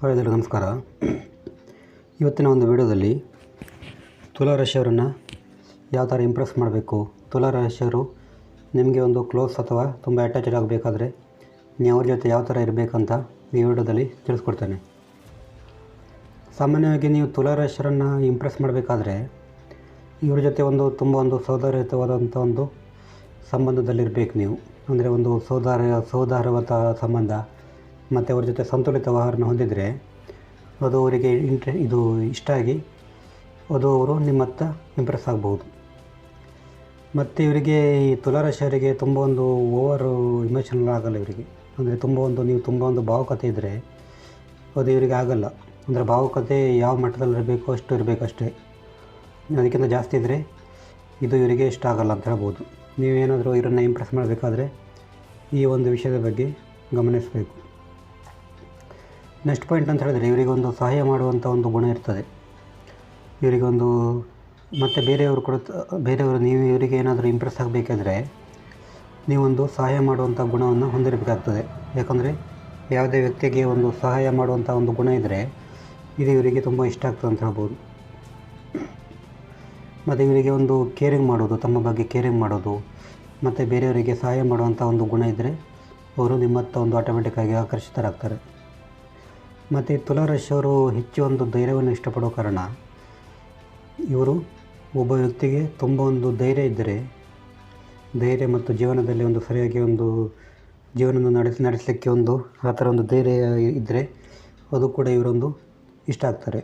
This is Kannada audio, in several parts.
ಹಾಯ್ ಎಲ್ಲರಿಗೂ ನಮಸ್ಕಾರ. ಇವತ್ತಿನ ಒಂದು ವಿಡಿಯೋದಲ್ಲಿ ತುಲಾ ರಾಶಿಯವರನ್ನು ಯಾವ ಥರ ಇಂಪ್ರೆಸ್ ಮಾಡಬೇಕು? ತುಲಾ ರಾಶಿಯವರು ನಿಮಗೆ ಒಂದು ಕ್ಲೋಸ್ ಅಥವಾ ತುಂಬ ಅಟ್ಯಾಚ್ಡ್ ಆಗಬೇಕಾದ್ರೆ ನೀವು ಅವ್ರ ಜೊತೆ ಯಾವ ಥರ ಇರಬೇಕಂತ ಈ ವಿಡಿಯೋದಲ್ಲಿ ತಿಳಿಸ್ಕೊಡ್ತೇನೆ. ಸಾಮಾನ್ಯವಾಗಿ ನೀವು ತುಲಾ ರಾಶಿಯವರನ್ನು ಇಂಪ್ರೆಸ್ ಮಾಡಬೇಕಾದ್ರೆ ಇವ್ರ ಜೊತೆ ಒಂದು ತುಂಬ ಒಂದು ಸೌಹಾರ್ದಯುತವಾದಂಥ ಒಂದು ಸಂಬಂಧದಲ್ಲಿರಬೇಕು ನೀವು. ಅಂದರೆ ಒಂದು ಸೌದಾರ ಸೌದಾರ್ಯವಾದ ಸಂಬಂಧ. ಮತ್ತು ಅವ್ರ ಜೊತೆ ಸಂತುಲಿತ ಆಹಾರನ ಹೊಂದಿದರೆ ಅದು ಅವರಿಗೆ ಇಂಟ್ರೆ ಇದು ಇಷ್ಟ ಆಗಿ ಅದು ಅವರು ನಿಮ್ಮತ್ತ ಇಂಪ್ರೆಸ್ ಆಗ್ಬೋದು ಮತ್ತು ಇವರಿಗೆ ಈ ತುಲಾರಾಶಿಯವರಿಗೆ ತುಂಬ ಒಂದು ಓವರು ಇಮೋಷನಲ್ ಆಗಲ್ಲ ಇವರಿಗೆ. ಅಂದರೆ ತುಂಬ ಒಂದು ನೀವು ತುಂಬ ಒಂದು ಭಾವುಕತೆ ಇದ್ದರೆ ಅದು ಇವರಿಗೆ ಆಗಲ್ಲ. ಅಂದರೆ ಭಾವುಕತೆ ಯಾವ ಮಟ್ಟದಲ್ಲಿ ಇರಬೇಕು ಅಷ್ಟು ಇರಬೇಕಷ್ಟೇ ಅದಕ್ಕಿಂತ ಜಾಸ್ತಿ ಇದ್ದರೆ ಇದು ಇವರಿಗೆ ಇಷ್ಟ ಆಗಲ್ಲ ಅಂತ ಹೇಳ್ಬೋದು. ನೀವೇನಾದರೂ ಇವರನ್ನು ಇಂಪ್ರೆಸ್ ಮಾಡಬೇಕಾದ್ರೆ ಈ ಒಂದು ವಿಷಯದ ಬಗ್ಗೆ ಗಮನಿಸಬೇಕು. ನೆಕ್ಸ್ಟ್ ಪಾಯಿಂಟ್ ಅಂತ ಹೇಳಿದ್ರೆ ಇವರಿಗೊಂದು ಸಹಾಯ ಮಾಡುವಂಥ ಒಂದು ಗುಣ ಇರ್ತದೆ. ಇವರಿಗೊಂದು ಮತ್ತು ಬೇರೆಯವರು ಕೂಡ ಬೇರೆಯವರು ನೀವು ಇವರಿಗೆ ಏನಾದರೂ ಇಂಪ್ರೆಸ್ ಆಗಬೇಕಾದ್ರೆ ನೀವೊಂದು ಸಹಾಯ ಮಾಡುವಂಥ ಗುಣವನ್ನು ಹೊಂದಿರಬೇಕಾಗ್ತದೆ. ಯಾಕಂದರೆ ಯಾವುದೇ ವ್ಯಕ್ತಿಗೆ ಒಂದು ಸಹಾಯ ಮಾಡುವಂಥ ಒಂದು ಗುಣ ಇದ್ದರೆ ಇದು ಇವರಿಗೆ ತುಂಬ ಇಷ್ಟ ಆಗ್ತದೆ ಅಂತ ಹೇಳ್ಬೋದು. ಮತ್ತು ಇವರಿಗೆ ಒಂದು ಕೇರಿಂಗ್ ಮಾಡೋದು, ತಮ್ಮ ಬಗ್ಗೆ ಕೇರಿಂಗ್ ಮಾಡೋದು, ಮತ್ತು ಬೇರೆಯವರಿಗೆ ಸಹಾಯ ಮಾಡುವಂಥ ಒಂದು ಗುಣ ಇದ್ದರೆ ಅವರು ನಿಮ್ಮತ್ತ ಒಂದು ಆಟೋಮೆಟಿಕ್ಕಾಗಿ ಆಕರ್ಷಿತರಾಗ್ತಾರೆ. ಮತ್ತು ತುಲಾರಾಶಿಯವರು ಹೆಚ್ಚು ಒಂದು ಧೈರ್ಯವನ್ನು ಇಷ್ಟಪಡೋ ಕಾರಣ, ಇವರು ಒಬ್ಬ ವ್ಯಕ್ತಿಗೆ ತುಂಬ ಒಂದು ಧೈರ್ಯ ಇದ್ದರೆ, ಧೈರ್ಯ ಮತ್ತು ಜೀವನದಲ್ಲಿ ಒಂದು ಸರಿಯಾಗಿ ಒಂದು ಜೀವನವನ್ನು ನಡೆಸಿ, ನಡೆಸಲಿಕ್ಕೆ ಒಂದು ಆ ಥರ ಒಂದು ಧೈರ್ಯ ಇದ್ದರೆ, ಅದು ಕೂಡ ಇವರೊಂದು ಇಷ್ಟ ಆಗ್ತಾರೆ.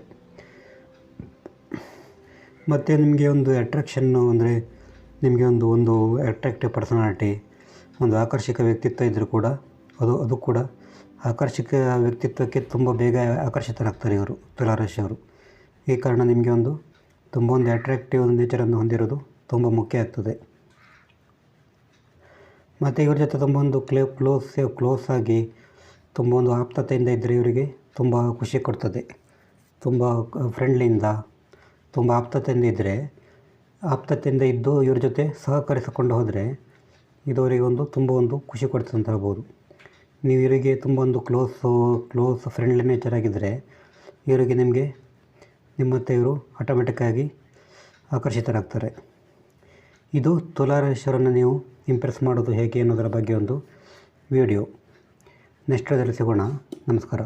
ಮತ್ತು ನಿಮಗೆ ಒಂದು ಅಟ್ರ್ಯಾಕ್ಷನ್ನು ಅಂದರೆ ನಿಮಗೆ ಒಂದು ಒಂದು ಅಟ್ರಾಕ್ಟಿವ್ ಪರ್ಸನಾಲಿಟಿ ಒಂದು ಆಕರ್ಷಕ ವ್ಯಕ್ತಿತ್ವ ಇದ್ದರೂ ಕೂಡ ಅದು ಅದು ಕೂಡ ಆಕರ್ಷಕ ವ್ಯಕ್ತಿತ್ವಕ್ಕೆ ತುಂಬ ಬೇಗ ಆಕರ್ಷಿತರಾಗ್ತಾರೆ ಇವರು ತುಲಾರಾಶಿಯವರು ಈ ಕಾರಣ ನಿಮಗೆ ಒಂದು ತುಂಬ ಒಂದು ಅಟ್ರಾಕ್ಟಿವ್ ನೇಚರನ್ನು ಹೊಂದಿರೋದು ತುಂಬ ಮುಖ್ಯ ಆಗ್ತದೆ. ಮತ್ತು ಇವ್ರ ಜೊತೆ ತುಂಬ ಒಂದು ಕ್ಲೇ, ಕ್ಲೋಸ್ ಕ್ಲೋಸ್ ಆಗಿ ತುಂಬ ಒಂದು ಆಪ್ತತೆಯಿಂದ ಇದ್ದರೆ ಇವರಿಗೆ ತುಂಬ ಖುಷಿ ಕೊಡ್ತದೆ. ತುಂಬ ಫ್ರೆಂಡ್ಲಿಯಿಂದ ತುಂಬ ಆಪ್ತತೆಯಿಂದ ಇದ್ದರೆ ಆಪ್ತತೆಯಿಂದ ಇದ್ದು ಇವ್ರ ಜೊತೆ ಸಹಕರಿಸಿಕೊಂಡು ಹೋದರೆ ಇದು ಅವರಿಗೆ ಒಂದು ತುಂಬ ಒಂದು ಖುಷಿ ಕೊಡ್ತದೆ ಅಂತ ಹೇಳ್ಬೋದು. ನೀವು ಇವರಿಗೆ ತುಂಬ ಒಂದು ಕ್ಲೋಸು ಕ್ಲೋಸ್ ಫ್ರೆಂಡ್ಲಿ ನೇಚರ್ ಆಗಿದ್ದರೆ ಇವರಿಗೆ ನಿಮಗೆ ನಿಮ್ಮ ಹತ್ರ ಇವರು ಆಟೋಮೆಟಿಕ್ಕಾಗಿ ಆಕರ್ಷಿತರಾಗ್ತಾರೆ. ಇದು ತುಲಾರೇಶ್ವರನ್ನು ನೀವು ಇಂಪ್ರೆಸ್ ಮಾಡೋದು ಹೇಗೆ ಅನ್ನೋದರ ಬಗ್ಗೆ ಒಂದು ವಿಡಿಯೋ ನೆಕ್ಸ್ಟ್ ಅದರಲ್ಲಿ ಸಿಗೋಣ. ನಮಸ್ಕಾರ.